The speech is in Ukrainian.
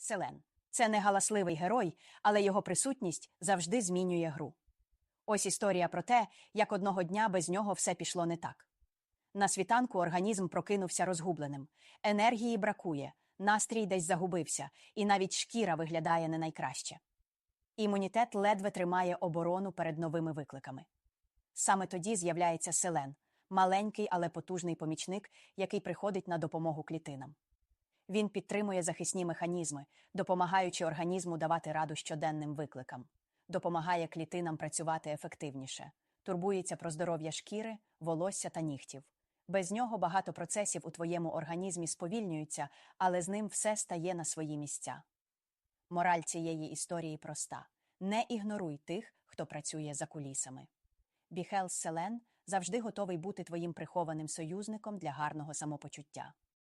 Селен. Це не галасливий герой, але його присутність завжди змінює гру. Ось історія про те, як одного дня без нього все пішло не так. На світанку організм прокинувся розгубленим, енергії бракує, настрій десь загубився, і навіть шкіра виглядає не найкраще. Імунітет ледве тримає оборону перед новими викликами. Саме тоді з'являється селен, маленький, але потужний помічник, який приходить на допомогу клітинам. Він підтримує захисні механізми, допомагаючи організму давати раду щоденним викликам, допомагає клітинам працювати ефективніше, турбується про здоров'я шкіри, волосся та нігтів. Без нього багато процесів у твоєму організмі сповільнюються, але з ним все стає на свої місця. Мораль цієї історії проста: не ігноруй тих, хто працює за кулісами. Біхел Селен завжди готовий бути твоїм прихованим союзником для гарного самопочуття.